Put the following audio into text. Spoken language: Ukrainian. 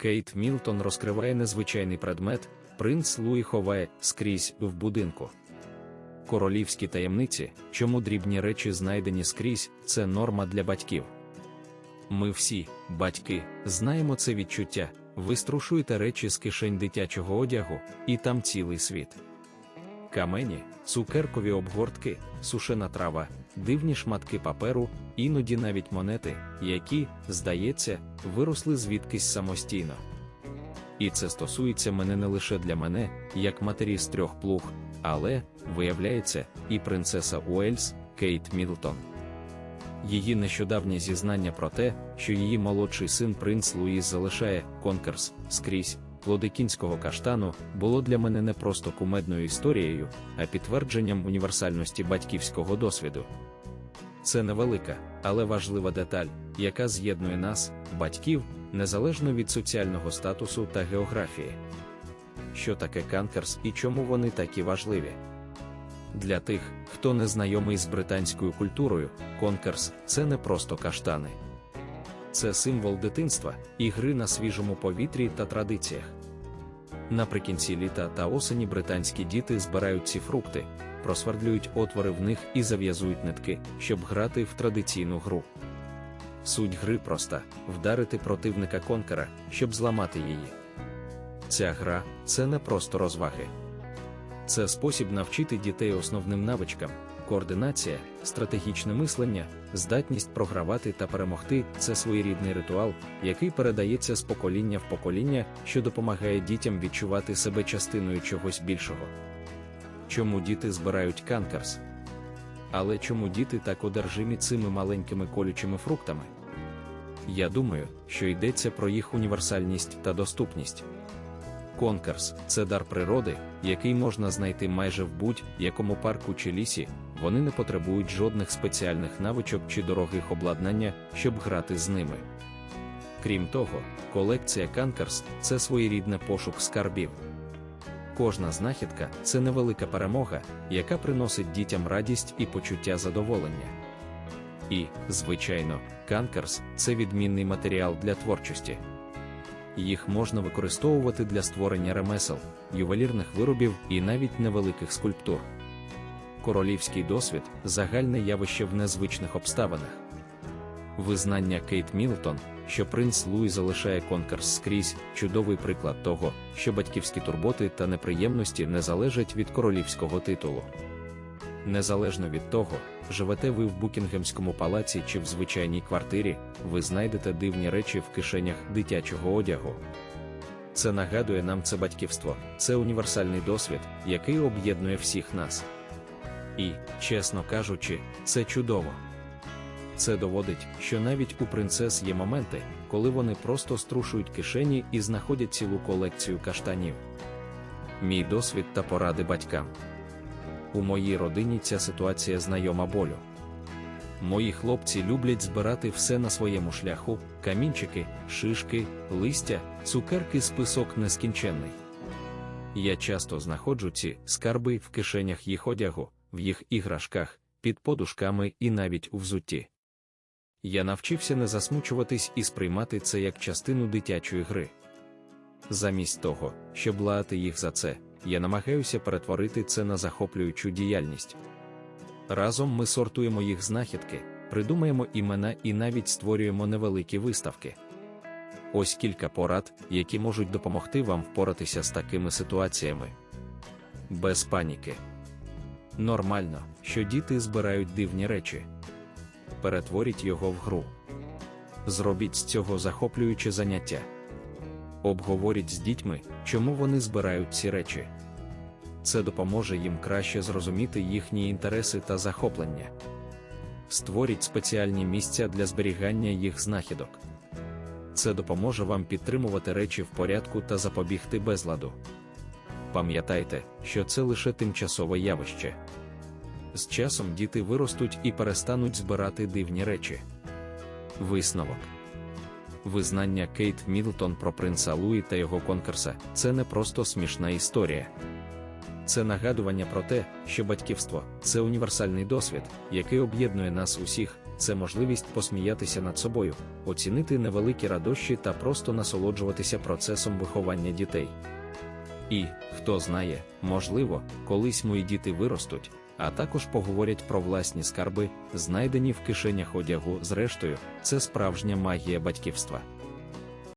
Кейт Мілтон розкриває незвичайний предмет, принц Луї ховає скрізь в будинку. Королівські таємниці, чому дрібні речі знайдені скрізь, це норма для батьків. Ми всі, батьки, знаємо це відчуття. Ви струшуєте речі з кишень дитячого одягу, і там цілий світ. Камені, цукеркові обгортки, сушена трава, дивні шматки паперу, іноді навіть монети, які, здається, виросли звідкись самостійно. І це стосується мене не лише для мене, як матері з трьох плуг, але, виявляється, і принцеса Уельс Кейт Мідлтон. Її нещодавнє зізнання про те, що її молодший син принц Луїс залишає конкурс скрізь плоди кінського каштану, було для мене не просто кумедною історією, а підтвердженням універсальності батьківського досвіду. Це невелика, але важлива деталь, яка з'єднує нас, батьків, незалежно від соціального статусу та географії. Що таке канкерс і чому вони такі важливі? Для тих, хто не знайомий з британською культурою, конкерс це не просто каштани. Це символ дитинства, ігри на свіжому повітрі та традиціях. Наприкінці літа та осені британські діти збирають ці фрукти, просвердлюють отвори в них і зав'язують нитки, щоб грати в традиційну гру. Суть гри проста вдарити противника конкера, щоб зламати її. Ця гра це не просто розваги. Це спосіб навчити дітей основним навичкам, координація, стратегічне мислення, здатність програвати та перемогти це своєрідний ритуал, який передається з покоління в покоління, що допомагає дітям відчувати себе частиною чогось більшого. Чому діти збирають канкерс? Але чому діти так одержимі цими маленькими колючими фруктами? Я думаю, що йдеться про їх універсальність та доступність. Конкурс це дар природи, який можна знайти майже в будь-якому парку чи лісі, вони не потребують жодних спеціальних навичок чи дорогих обладнання, щоб грати з ними. Крім того, колекція Канкерс це своєрідний пошук скарбів. Кожна знахідка це невелика перемога, яка приносить дітям радість і почуття задоволення. І, звичайно, Канкерс це відмінний матеріал для творчості. Їх можна використовувати для створення ремесел, ювелірних виробів і навіть невеликих скульптур. Королівський досвід загальне явище в незвичних обставинах. Визнання Кейт Мілтон, що принц Луї залишає конкурс скрізь, чудовий приклад того, що батьківські турботи та неприємності не залежать від королівського титулу. Незалежно від того, живете ви в Букінгемському палаці чи в звичайній квартирі, ви знайдете дивні речі в кишенях дитячого одягу. Це нагадує нам це батьківство, це універсальний досвід, який об'єднує всіх нас. І, чесно кажучи, це чудово. Це доводить, що навіть у принцес є моменти, коли вони просто струшують кишені і знаходять цілу колекцію каштанів. Мій досвід та поради батькам. У моїй родині ця ситуація знайома болю. Мої хлопці люблять збирати все на своєму шляху: камінчики, шишки, листя, цукерки, список нескінченний. Я часто знаходжу ці скарби в кишенях їх одягу, в їх іграшках, під подушками і навіть у взутті. Я навчився не засмучуватись і сприймати це як частину дитячої гри. Замість того, щоб лаяти їх за це, я намагаюся перетворити це на захоплюючу діяльність. Разом ми сортуємо їх знахідки, придумаємо імена і навіть створюємо невеликі виставки. Ось кілька порад, які можуть допомогти вам впоратися з такими ситуаціями. Без паніки. Нормально, що діти збирають дивні речі. Перетворіть його в гру. Зробіть з цього захоплююче заняття. Обговоріть з дітьми, чому вони збирають ці речі. Це допоможе їм краще зрозуміти їхні інтереси та захоплення. Створіть спеціальні місця для зберігання їх знахідок. Це допоможе вам підтримувати речі в порядку та запобігти безладу. Пам'ятайте, що це лише тимчасове явище. З часом діти виростуть і перестануть збирати дивні речі. Висновок Визнання Кейт Мідлтон про принца Луї та його конкурса це не просто смішна історія. Це нагадування про те, що батьківство це універсальний досвід, який об'єднує нас усіх, це можливість посміятися над собою, оцінити невеликі радощі та просто насолоджуватися процесом виховання дітей. І, хто знає, можливо, колись мої діти виростуть, а також поговорять про власні скарби, знайдені в кишенях одягу. Зрештою, це справжня магія батьківства.